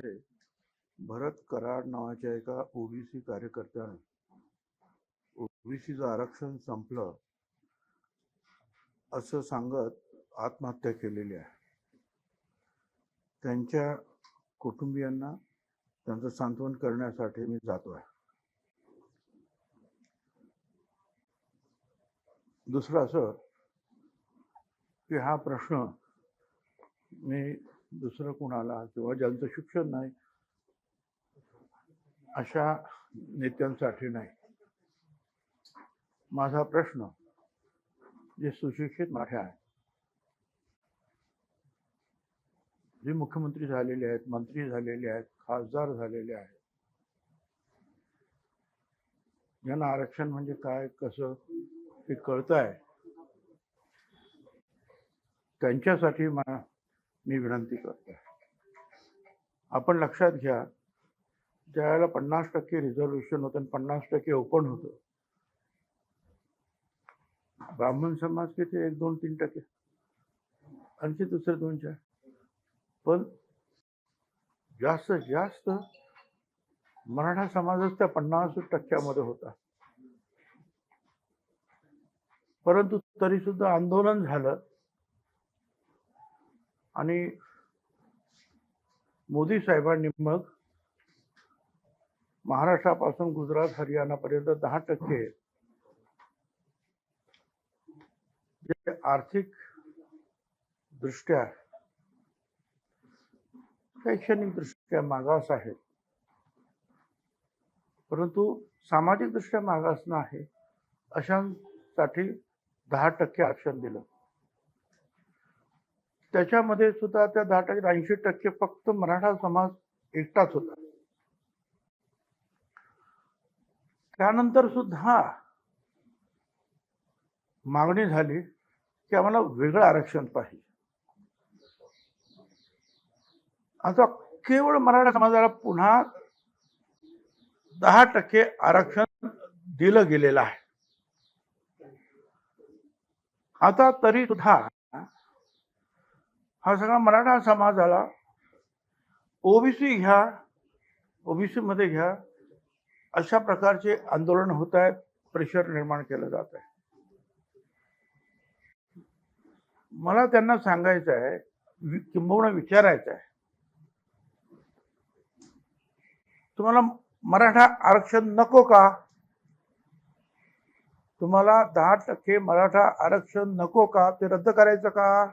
मध्ये भरत कराड नावाच्या एका ओबीसी कार्यकर्त्याने ओबीसीचं आरक्षण संपलं असं सांगत आत्महत्या केलेली आहे. त्यांच्या कुटुंबियांना त्यांचं सांत्वन करण्यासाठी मी जातो आहे दुसरं असं की हा प्रश्न मी दुसरं कुणाला किंवा ज्यांचं शिक्षण नाही अशा नेत्यांसाठी नाही. माझा प्रश्न जे सुशिक्षित माझे आहे जे मुख्यमंत्री झालेले आहेत मंत्री झालेले आहेत खासदार झालेले आहेत ज्यांना आरक्षण म्हणजे काय कसं हे कळत आहे त्यांच्यासाठी मा- मी विनंती करतो आपण लक्षात घ्या ज्यावेळेला पन्नास टक्के रिझर्वेशन होतं आणि पन्नास टक्के ओपन होतं ब्राह्मण समाज किती एक दोन तीन टक्के. आणखी दुसरे दोन चार. पण जास्तीत जास्त मराठा समाजच त्या पन्नास टक्क्यामध्ये होता. परंतु तरी सुद्धा आंदोलन झालं. आणि मोदी साहेबांनी मग महाराष्ट्रापासून गुजरात हरियाणापर्यंत दहा टक्के जे आर्थिक दृष्ट्या शैक्षणिक दृष्ट्या मागास आहेत परंतु सामाजिक दृष्ट्या मागास नाही अशांसाठी दहा टक्के आरक्षण दिलं. त्याच्यामध्ये सुद्धा त्या दहा टक्के ऐंशी टक्के फक्त मराठा समाज एकटाच होता. त्यानंतर सुद्धा मागणी झाली की आम्हाला वेगळं आरक्षण पाहिजे. आता केवळ मराठा समाजाला पुन्हा दहा टक्के आरक्षण दिलं गेलेलं आहे. आता तरी सुद्धा हा सगळा मराठा समाजाला ओबीसी घ्या ओबीसी मध्ये घ्या अशा प्रकारचे आंदोलन होत आहे प्रेशर निर्माण केलं जात आहे. मला त्यांना सांगायचं आहे वि- किंबहुना विचारायचं आहे. तुम्हाला मराठा आरक्षण नको का? तुम्हाला दहा टक्के मराठा आरक्षण नको का? ते रद्द करायचं का?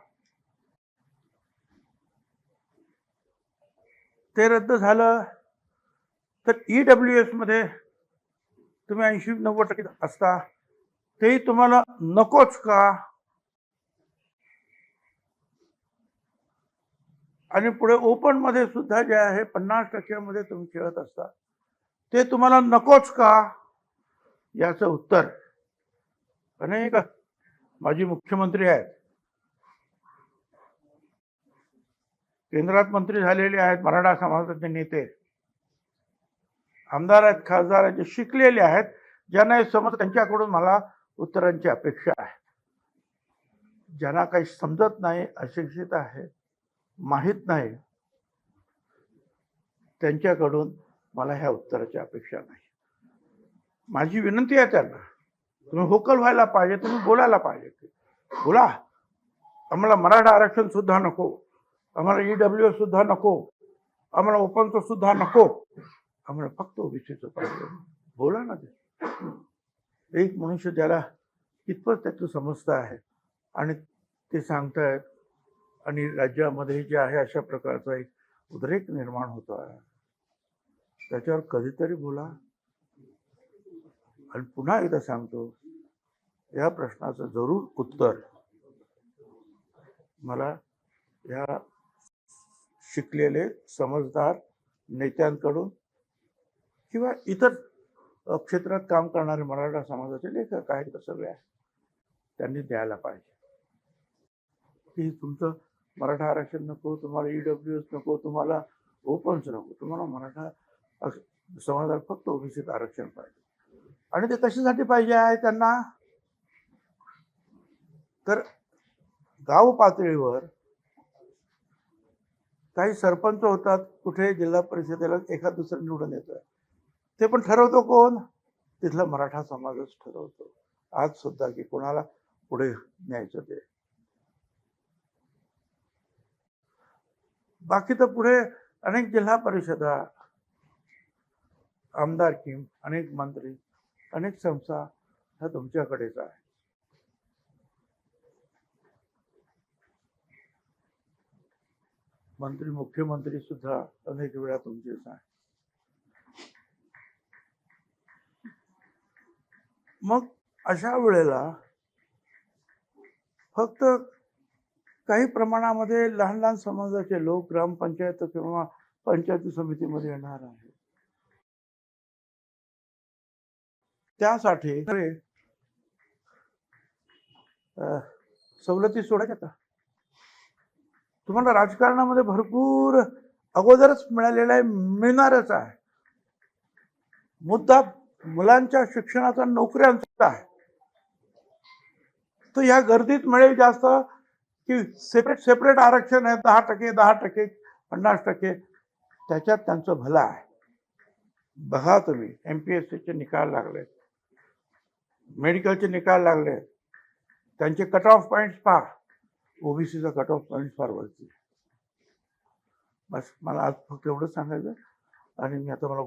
ते रद्द झालं तर ई एसमध्ये तुम्ही ऐंशी नव्वद टक्के असता. तेही तुम्हाला नकोच का? आणि पुढे ओपनमध्ये सुद्धा जे आहे पन्नास टक्क्यामध्ये तुम्ही खेळत असता. ते तुम्हाला नकोच का? याचं उत्तर अनेक माजी मुख्यमंत्री आहेत. केंद्रात मंत्री झालेले आहेत मराठा समाजाचे नेते. आमदार आहेत खासदार आहेत जे शिकलेले आहेत ज्यांना हे समज त्यांच्याकडून मला उत्तरांची अपेक्षा आहे. ज्यांना काही समजत नाही अशिक्षित आहे माहीत नाही त्यांच्याकडून मला ह्या उत्तराची अपेक्षा नाही. माझी विनंती आहे त्यांना तुम्ही होकल व्हायला पाहिजे तुम्ही बोलायला पाहिजे. बोला. आम्हाला मराठा आरक्षण सुद्धा नको. आम्हाला ईडब्ल्यू सुद्धा नको. आम्हाला ओपनचं सुद्धा नको. आम्हाला फक्त ओबीसीचं पाहिजे बोला ना ते. एक मनुष्य ज्याला कितपत त्याचं समजतं आहे आणि ते सांगतायत आणि राज्यामध्ये जे आहे अशा प्रकारचा एक उद्रेक निर्माण होतो आहे. त्याच्यावर कधीतरी बोला. आणि पुन्हा एकदा सांगतो या प्रश्नाचं जरूर उत्तर. मला या शिकलेले समजदार नेत्यांकडून किंवा इतर क्षेत्रात काम करणारे मराठा समाजाचे लेखक आहेत तर सगळे? आहेत त्यांनी द्यायला पाहिजे. की तुमचं मराठा आरक्षण नको तुम्हाला ईडब्ल्यू एस नको तुम्हाला ओपन्स नको तुम्हाला मराठा समाजाला फक्त ओबीसीत आरक्षण पाहिजे. आणि ते कशासाठी पाहिजे आहे त्यांना? तर गाव पातळीवर काही सरपंच होतात कुठे जिल्हा परिषदेला एखाद दुसरं निवडून येतोय. ते पण ठरवतो कोण? तिथला मराठा समाजच ठरवतो. आज सुद्धा की कोणाला पुढे न्यायचं ते. बाकी तर पुढे अनेक जिल्हा परिषदा आमदार किम अनेक मंत्री अनेक संस्था ह्या तुमच्याकडेच आहे. मंत्री मुख्यमंत्री सुद्धा अनेक वेळा तुमचेच आहे मग अशा वेळेला फक्त काही प्रमाणामध्ये लहान लहान समाजाचे लोक ग्रामपंचायत किंवा पंचायती समितीमध्ये येणार आहे त्यासाठी सवलती सोडायच्या का? तुम्हाला राजकारणामध्ये भरपूर अगोदरच मिळालेला आहे मिळणारच आहे. मुद्दा मुलांच्या शिक्षणाचा नोकऱ्यांचा आहे. तर या गर्दीत मिळेल जास्त की सेपरेट सेपरेट आरक्षण आहे दहा टक्के दहा टक्के पन्नास टक्के. त्याच्यात त्यांचं भलं आहे. बघा तुम्ही एम पी एस सीचे निकाल लागले. मेडिकलचे निकाल लागले. त्यांचे कट ऑफ पॉईंट्स पहा. ओबीसीचा कट ऑफ पॉईंट फार वरती. बस मला आज फक्त एवढंच सांगायचं आणि मी आता मला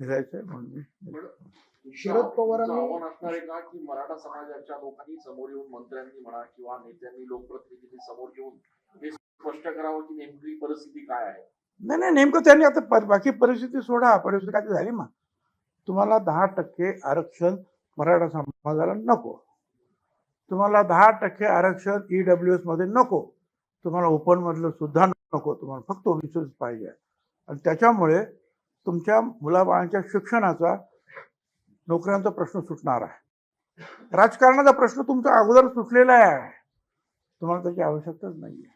निघायचं आहे म्हणून मी शरद पवारांनी- का की मराठा समाजाच्या लोकांनी समोर येऊन मंत्र्यांनी म्हणा किंवा नेत्यांनी लोकप्रतिनिधींनी समोर येऊन हे स्पष्ट करावं की नेमकी परिस्थिती काय आहे? नाही नाही नेमकं त्यांनी आता पर- बाकी परिस्थिती सोडा. परिस्थिती काय ती झाली मग? तुम्हाला दहा टक्के आरक्षण मराठा समाजाला नको. तुम्हाला दहा टक्के आरक्षण ई डब्ल्यू एसमध्ये नको. तुम्हाला ओपन मधलं सुद्धा नको. तुम्हाला फक्त ओबीसीच पाहिजे. आणि त्याच्यामुळे तुमच्या मुलाबाळांच्या शिक्षणाचा नोकऱ्यांचा प्रश्न सुटणार आहे. राजकारणाचा प्रश्न तुमचा अगोदर सुटलेला आहे. तुम्हाला त्याची आवश्यकताच नाही आहे